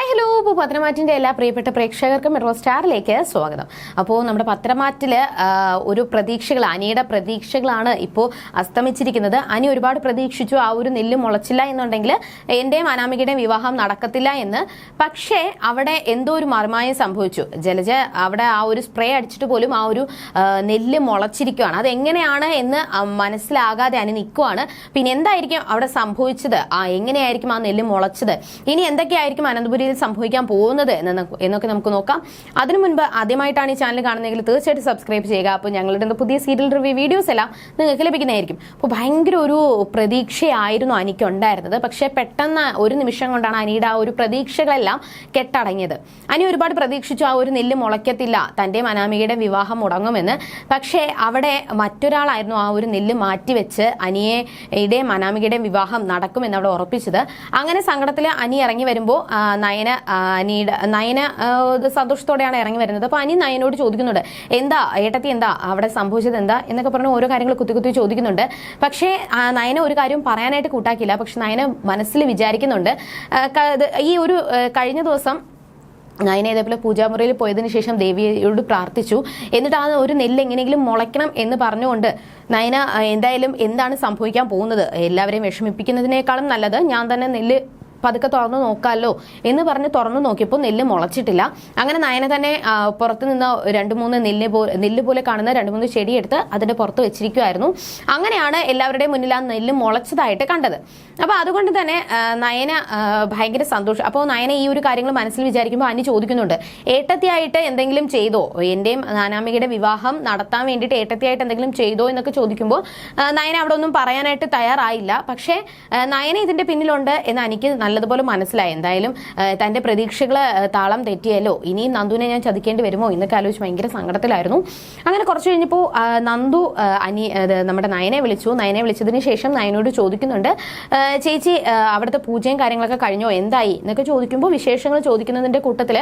Hi hello ഇപ്പോൾ പത്രമാറ്റിന്റെ എല്ലാ പ്രിയപ്പെട്ട പ്രേക്ഷകർക്കും മെട്രോ സ്റ്റാറിലേക്ക് സ്വാഗതം. അപ്പോൾ നമ്മുടെ പത്രമാറ്റിൽ ഒരു പ്രതീക്ഷകൾ അനിയുടെ പ്രതീക്ഷകളാണ് ഇപ്പോൾ അസ്തമിച്ചിരിക്കുന്നത്. അനി ഒരുപാട് പ്രതീക്ഷിച്ചു ആ ഒരു നെല്ല് മുളച്ചില്ല എന്നുണ്ടെങ്കിൽ എന്റെയും അനാമികയുടെയും വിവാഹം നടക്കത്തില്ല എന്ന്. പക്ഷേ അവിടെ എന്തോ ഒരു മർമായം സംഭവിച്ചു. ജലജ അവിടെ ആ ഒരു സ്പ്രേ അടിച്ചിട്ട് പോലും ആ ഒരു നെല്ല് മുളച്ചിരിക്കുകയാണ് അതെങ്ങനെയാണ് എന്ന് മനസ്സിലാകാതെ അനി നിൽക്കുവാണ് പിന്നെ എന്തായിരിക്കും അവിടെ സംഭവിച്ചത്? ആ എങ്ങനെയായിരിക്കും ആ നെല്ല് മുളച്ചത്? ഇനി എന്തൊക്കെയായിരിക്കും അനന്തപുരിയിൽ സംഭവിക്കാൻ പോകുന്നത് എന്നൊക്കെ നമുക്ക് നോക്കാം. അതിനു മുൻപ് ആദ്യമായിട്ടാണ് ഈ ചാനൽ കാണുന്നതെങ്കിൽ തീർച്ചയായിട്ടും സബ്സ്ക്രൈബ് ചെയ്യുക. അപ്പോൾ ഞങ്ങളുടെ പുതിയ സീരിയൽ റിവ്യൂ വീഡിയോസ് എല്ലാം നിങ്ങൾക്ക് ലഭിക്കുന്നതായിരിക്കും. അപ്പോൾ ഭയങ്കര ഒരു പ്രതീക്ഷയായിരുന്നു അനിക്ക് ഉണ്ടായിരുന്നത്. പക്ഷേ പെട്ടെന്ന് ഒരു നിമിഷം കൊണ്ടാണ് അനിയുടെ ആ ഒരു പ്രതീക്ഷകളെല്ലാം കെട്ടടങ്ങിയത്. അനി ഒരുപാട് പ്രതീക്ഷിച്ചു ആ ഒരു നെല്ല് മുളയ്ക്കത്തില്ല തന്റെ അനാമികയുടെ വിവാഹം മുടങ്ങുമെന്ന്. പക്ഷേ അവിടെ മറ്റൊരാളായിരുന്നു ആ ഒരു നെല്ല് മാറ്റിവെച്ച് അനിയെ ഇടേ അനാമികയുടെയും വിവാഹം നടക്കുമെന്ന് അവിടെ ഉറപ്പിച്ചത്. അങ്ങനെ സങ്കടത്തിൽ അനി ഇറങ്ങി വരുമ്പോൾ ആ, നയന അനിയുടെ നയന സന്തോഷത്തോടെയാണ് ഇറങ്ങി വരുന്നത്. അപ്പോൾ അനി നയനോട് ചോദിക്കുന്നുണ്ട് എന്താ ഏട്ടത്തി എന്താ അവിടെ സംഭവിച്ചത് എന്താ? എന്നൊക്കെ പറഞ്ഞ് ഓരോ കാര്യങ്ങൾ കുത്തി കുത്തി ചോദിക്കുന്നുണ്ട്. പക്ഷേ നയന ഒരു കാര്യം പറയാനായിട്ട് കൂട്ടാക്കിയില്ല. പക്ഷെ നയന മനസ്സിൽ വിചാരിക്കുന്നുണ്ട്. ഈ ഒരു കഴിഞ്ഞ ദിവസം നയന ഇതേപോലെ പൂജാമുറിയിൽ പോയതിനു ശേഷം ദേവിയോട് പ്രാർത്ഥിച്ചു. എന്നിട്ട് ആ ഒരു നെല്ല് എങ്ങനെയെങ്കിലും മുളയ്ക്കണം എന്ന് പറഞ്ഞുകൊണ്ട് നയന എന്തായാലും എന്താണ് സംഭവിക്കാൻ പോകുന്നത്? എല്ലാവരെയും വിഷമിപ്പിക്കുന്നതിനേക്കാളും നല്ലത് ഞാൻ തന്നെ നെല്ല് പതുക്കെ തുറന്നു നോക്കാമല്ലോ എന്ന് പറഞ്ഞ് തുറന്നു നോക്കിയപ്പോൾ നെല്ല് മുളച്ചിട്ടില്ല. അങ്ങനെ നയന തന്നെ പുറത്ത് നിന്ന് രണ്ട് മൂന്ന് നെല്ല് പോ നെല്ല് പോലെ കാണുന്ന രണ്ട് മൂന്ന് ചെടിയെടുത്ത് അതിന്റെ പുറത്ത് വെച്ചിരിക്കുമായിരുന്നു അങ്ങനെയാണ് എല്ലാവരുടെയും മുന്നിൽ ആ നെല്ല് മുളച്ചതായിട്ട് കണ്ടത്. അപ്പോൾ അതുകൊണ്ട് തന്നെ നയന ഭയങ്കര സന്തോഷം. അപ്പോൾ നയന ഈ ഒരു കാര്യങ്ങൾ മനസ്സിൽ വിചാരിക്കുമ്പോൾ അനി ചോദിക്കുന്നുണ്ട് ഏട്ടത്തിയായിട്ട് എന്തെങ്കിലും ചെയ്തോ? എന്റെയും നാനാമികയുടെ വിവാഹം നടത്താൻ വേണ്ടിയിട്ട് ഏട്ടത്തിയായിട്ട് എന്തെങ്കിലും ചെയ്തോ? എന്നൊക്കെ ചോദിക്കുമ്പോൾ നയന അവിടെ ഒന്നും പറയാനായിട്ട് തയ്യാറായില്ല. പക്ഷേ നയന ഇതിന്റെ പിന്നിലുണ്ട് എന്ന് എനിക്ക് നല്ലതുപോലെ മനസ്സിലായി. എന്തായാലും തന്റെ പ്രതീക്ഷകൾ താളം തെറ്റിയല്ലോ. ഇനിയും നന്ദുവിനെ ഞാൻ ചതിക്കേണ്ടി വരുമോ? എന്നൊക്കെ ആലോചിച്ച് ഭയങ്കര സങ്കടത്തിലായിരുന്നു. അങ്ങനെ കുറച്ച് കഴിഞ്ഞപ്പോൾ നന്ദു അനി നമ്മുടെ നയനെ വിളിച്ചു. നയനെ വിളിച്ചതിന് ശേഷം നയനോട് ചോദിക്കുന്നുണ്ട് ചേച്ചി അവിടുത്തെ പൂജയും കാര്യങ്ങളൊക്കെ കഴിഞ്ഞോ? എന്തായി? എന്നൊക്കെ ചോദിക്കുമ്പോൾ വിശേഷങ്ങൾ ചോദിക്കുന്നതിന്റെ കൂട്ടത്തിൽ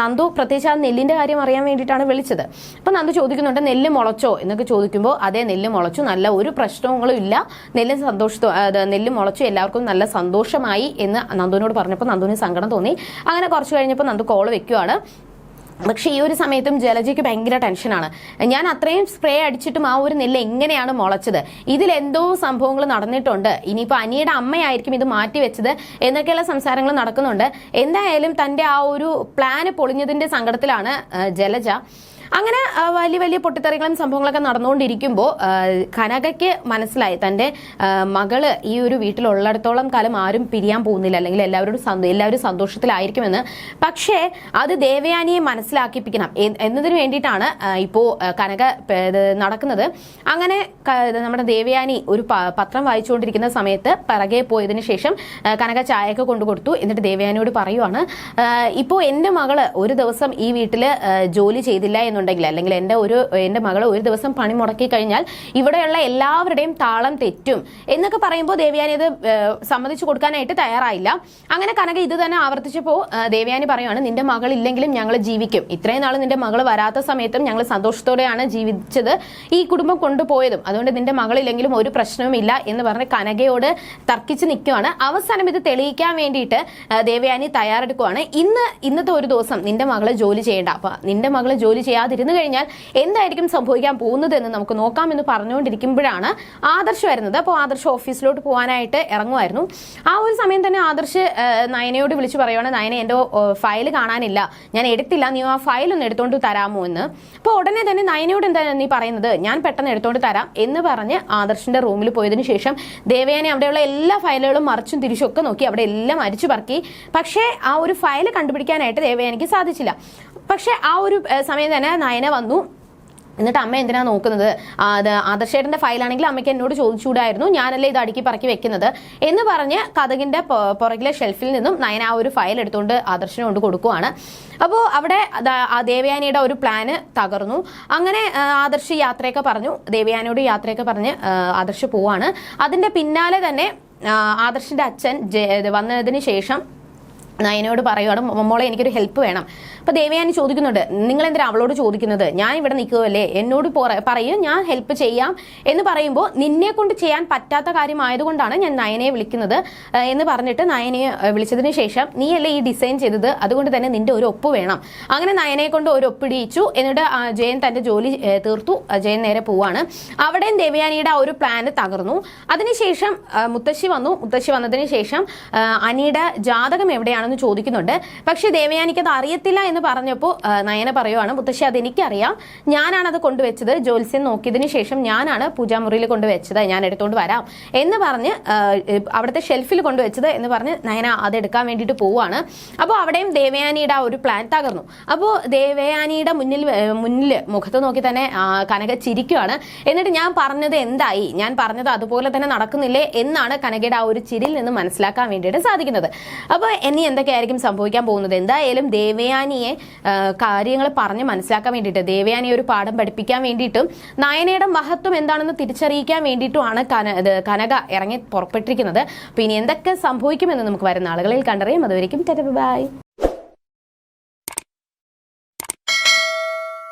നന്ദു പ്രത്യേകിച്ച് ആ നെല്ലിന്റെ കാര്യം അറിയാൻ വേണ്ടിയിട്ടാണ് വിളിച്ചത്. അപ്പോൾ നന്ദു ചോദിക്കുന്നുണ്ട് നെല്ല് മുളച്ചോ? എന്നൊക്കെ ചോദിക്കുമ്പോൾ അതേ നെല്ല് മുളച്ചു. നല്ല ഒരു പ്രശ്നങ്ങളും ഇല്ല. നെല്ല് സന്തോഷത്തോ നെല്ല് മുളച്ചു. എല്ലാവർക്കും നല്ല സന്തോഷമായി. എന്ന് നന്ദുവിനോട് പറഞ്ഞപ്പോൾ നന്ദുവിന് സങ്കടം തോന്നി. അങ്ങനെ കുറച്ച് കഴിഞ്ഞപ്പോൾ നന്ദു കോൾ വെക്കുവാണ്. പക്ഷേ ഈ ഒരു സമയത്തും ജലജയ്ക്ക് ഭയങ്കര ടെൻഷനാണ് ഞാൻ അത്രയും സ്പ്രേ അടിച്ചിട്ടും ആ ഒരു നെല്ല് എങ്ങനെയാണ് മുളച്ചത്? ഇതിലെന്തോ സംഭവങ്ങൾ നടന്നിട്ടുണ്ട്. ഇനിയിപ്പോൾ അനിയുടെ അമ്മയായിരിക്കും ഇത് മാറ്റിവെച്ചത് എന്നൊക്കെയുള്ള സംസാരങ്ങൾ നടക്കുന്നുണ്ട്. എന്തായാലും തന്റെ ആ ഒരു പ്ലാന് പൊളിഞ്ഞതിന്റെ സങ്കടത്തിലാണ് ജലജ. അങ്ങനെ വലിയ വലിയ പൊട്ടിത്തെറികളും സംഭവങ്ങളൊക്കെ നടന്നുകൊണ്ടിരിക്കുമ്പോൾ കനകയ്ക്ക് മനസ്സിലായി. തന്റെ മകൾ ഈ ഒരു വീട്ടിലുള്ളിടത്തോളം കാലം ആരും പിരിയാൻ പോകുന്നില്ല. അല്ലെങ്കിൽ എല്ലാവരോടും സന്തോ- എല്ലാവരും സന്തോഷത്തിലായിരിക്കുമെന്ന്. പക്ഷേ അത് ദേവയാനിയെ മനസ്സിലാക്കിപ്പിക്കണം. എന്നതിന് വേണ്ടിയിട്ടാണ് ഇപ്പോൾ കനക നടക്കുന്നത്. അങ്ങനെ നമ്മുടെ ദേവയാനി ഒരു പത്രം വായിച്ചുകൊണ്ടിരിക്കുന്ന സമയത്ത് പിറകെ പോയതിന് ശേഷം കനക ചായയൊക്കെ കൊണ്ടു കൊടുത്തു. എന്നിട്ട് ദേവയാനിയോട് പറയുവാണ് ഇപ്പോൾ എന്റെ മകൾ ഒരു ദിവസം ഈ വീട്ടിൽ ജോലി ചെയ്തില്ല എന്നുണ്ടെങ്കിൽ അല്ലെങ്കിൽ എന്റെ ഒരു എന്റെ മകൾ ഒരു ദിവസം പണി മുടക്കി കഴിഞ്ഞാൽ ഇവിടെയുള്ള എല്ലാവരുടെയും താളം തെറ്റും. എന്നൊക്കെ പറയുമ്പോൾ ദേവയാനി ഇത് സമ്മതിച്ചു കൊടുക്കാനായിട്ട് തയ്യാറായില്ല. അങ്ങനെ കനക ഇത് തന്നെ ആവർത്തിച്ചപ്പോൾ ദേവ്യാനി പറയുവാണ് നിന്റെ മകൾ ഇല്ലെങ്കിലും ഞങ്ങൾ ജീവിക്കും. ഇത്രയും നാൾ നിന്റെ മകൾ വരാത്ത സമയത്തും ഞങ്ങൾ സന്തോഷത്തോടെയാണ് ജീവിച്ചത് ഈ കുടുംബം കൊണ്ടുപോയതും. അതുകൊണ്ട് നിന്റെ മകളില്ലെങ്കിലും ഒരു പ്രശ്നവുമില്ല എന്ന് പറഞ്ഞ് കനകയോട് തർക്കിച്ച് നിൽക്കുവാണ്. അവസാനം ഇത് തെളിയിക്കാൻ വേണ്ടിയിട്ട് ദേവയാനി തയ്യാറെടുക്കുവാണ്. ഇന്ന് ഇന്നത്തെ ഒരു ദിവസം നിന്റെ മകളെ ജോലി ചെയ്യേണ്ട. അപ്പൊ നിന്റെ മകളെ ജോലി ചെയ്യാതിരുന്നു കഴിഞ്ഞാൽ എന്തായിരിക്കും സംഭവിക്കാൻ പോകുന്നത് എന്ന് നമുക്ക് നോക്കാമെന്ന് പറഞ്ഞുകൊണ്ടിരിക്കുമ്പോഴാണ് ആദർശ് വരുന്നത്. അപ്പോൾ ആദർശ് ഓഫീസിലോട്ട് പോകാനായിട്ട് ഇറങ്ങുമായിരുന്നു. ആ ഒരു സമയം തന്നെ ആദർശ് നയനയോട് വിളിച്ച് പറയുവാണ് നയന എന്റെ ഫയൽ കാണാനില്ല. ഞാൻ എടുത്തില്ല. നീ ആ ഫയൽ ഒന്ന് എടുത്തോണ്ട് തരാമോ എന്ന്. അപ്പോൾ ഉടനെ തന്നെ നയനയോട് എന്താണ് നീ പറയുന്നത്? ഞാൻ പെട്ടെന്ന് എടുത്തോണ്ട് തരാം എന്ന് പറഞ്ഞ് ആദർശിന്റെ റൂമിൽ പോയതിനു ശേഷം ദേവയാനെ അവിടെയുള്ള എല്ലാ ഫയലുകളും മറിച്ചും തിരിച്ചും ഒക്കെ നോക്കി. അവിടെ എല്ലാം അരിച്ചു പറക്കി. പക്ഷേ ആ ഒരു ഫയൽ കണ്ടുപിടിക്കാനായിട്ട് ദേവയാനിക്ക് സാധിച്ചില്ല. പക്ഷേ ആ ഒരു സമയം തന്നെ നയന വന്നു. എന്നിട്ട് അമ്മ എന്തിനാ നോക്കുന്നത്? അത് ആദർശേട്ടന്റെ ഫയലാണെങ്കിൽ അമ്മയ്ക്ക് എന്നോട് ചോദിച്ചുകൂടായിരുന്നു. ഞാനല്ലേ ഇത് അടുക്കി പറക്കി വെക്കുന്നത്? എന്ന് പറഞ്ഞ് കഥകിന്റെ പുറകിലെ ഷെൽഫിൽ നിന്നും നയന ആ ഒരു ഫയൽ എടുത്തുകൊണ്ട് ആദർശനെ കൊണ്ട് കൊടുക്കുവാണ്. അപ്പോൾ അവിടെ ദേവയാനിയുടെ ഒരു പ്ലാന് തകർന്നു. അങ്ങനെ ആദർശ് യാത്രയൊക്കെ പറഞ്ഞു. ദേവയാനിയോട് യാത്രയൊക്കെ പറഞ്ഞ് ആദർശ് പോവാണ്. അതിന്റെ പിന്നാലെ തന്നെ ആദർശിന്റെ അച്ഛൻ വന്നതിന് ശേഷം നയനയോട് പറയുവാണ് "മ- മോളെ എനിക്കൊരു ഹെൽപ്പ് വേണം. അപ്പോൾ ദേവയാനി ചോദിക്കുന്നുണ്ട് നിങ്ങൾ എന്തിനാ അവളോട് ചോദിക്കുന്നത്? ഞാൻ ഇവിടെ നിൽക്കുമല്ലേ എന്നോട് പറയും ഞാൻ ഹെൽപ്പ് ചെയ്യാം. എന്ന് പറയുമ്പോൾ നിന്നെ കൊണ്ട് ചെയ്യാൻ പറ്റാത്ത കാര്യമായതുകൊണ്ടാണ് ഞാൻ നയനയെ വിളിക്കുന്നത്. എന്ന് പറഞ്ഞിട്ട് നയനയെ വിളിച്ചതിന് ശേഷം നീയല്ലേ ഈ ഡിസൈൻ ചെയ്തത്? അതുകൊണ്ട് തന്നെ നിന്റെ ഒരു ഒപ്പ് വേണം. അങ്ങനെ നയനയെ കൊണ്ട് ഒരു ഒപ്പിടിയിച്ചു എന്നിട്ട് ജയൻ തന്റെ ജോലി തീർത്തു. ജയൻ നേരെ പോവാണ്. അവിടെയും ദേവയാനിയുടെ ആ ഒരു പ്ലാന് തകർന്നു. അതിനുശേഷം മുത്തശ്ശി വന്നു. മുത്തശ്ശി വന്നതിന് ശേഷം അനിയുടെ ജാതകം എവിടെയാണെന്ന് ചോദിക്കുന്നുണ്ട്. പക്ഷേ ദേവയാനിക്ക് അത് അറിയത്തില്ല എന്ന് പറഞ്ഞപ്പോൾ നയന പറയുവാണ് മുത്തശ്ശി അതെനിക്കറിയാം. ഞാനാണ് അത് കൊണ്ടുവച്ചത്. ജ്യോത്സ്യം നോക്കിയതിന് ശേഷം ഞാനാണ് പൂജാമുറിയിൽ കൊണ്ടുവച്ചത്. ഞാൻ എടുത്തുകൊണ്ട് വരാം. എന്ന് പറഞ്ഞ് അവിടുത്തെ ഷെൽഫിൽ കൊണ്ടുവച്ചത് എന്ന് പറഞ്ഞ് നയന അതെടുക്കാൻ വേണ്ടിയിട്ട് പോവാണ് അപ്പോൾ അവിടെയും ദേവയാനിയുടെ ആ ഒരു പ്ലാൻ തകർന്നു. അപ്പോൾ ദേവയാനിയുടെ മുന്നിൽ മുന്നിൽ മുഖത്ത് നോക്കി തന്നെ കനക ചിരിക്കുവാണ്. എന്നിട്ട് ഞാൻ പറഞ്ഞത് എന്തായി? ഞാൻ പറഞ്ഞത് അതുപോലെ തന്നെ നടക്കുന്നില്ലേ? എന്നാണ് കനകയുടെ ആ ഒരു ചിരിയിൽ നിന്ന് മനസ്സിലാക്കാൻ വേണ്ടിയിട്ട് സാധിക്കുന്നത്. അപ്പോൾ ഇനി എന്തൊക്കെയായിരിക്കും സംഭവിക്കാൻ പോകുന്നത്? എന്തായാലും ദേവയാനിയെ കാര്യങ്ങൾ പറഞ്ഞ് മനസ്സിലാക്കാൻ വേണ്ടിയിട്ട് ദേവയാനിയെ ഒരു പാഠം പഠിപ്പിക്കാൻ വേണ്ടിയിട്ടും നയനയുടെ മഹത്വം എന്താണെന്ന് തിരിച്ചറിയിക്കാൻ വേണ്ടിയിട്ടുമാണ് കന കനക ഇറങ്ങി പുറപ്പെട്ടിരിക്കുന്നത്. അപ്പോൾ ഇനി എന്തൊക്കെ സംഭവിക്കുമെന്ന് നമുക്ക് വരുന്ന ആളുകളിൽ കണ്ടറിയാം. അതുവരെയും ബൈ.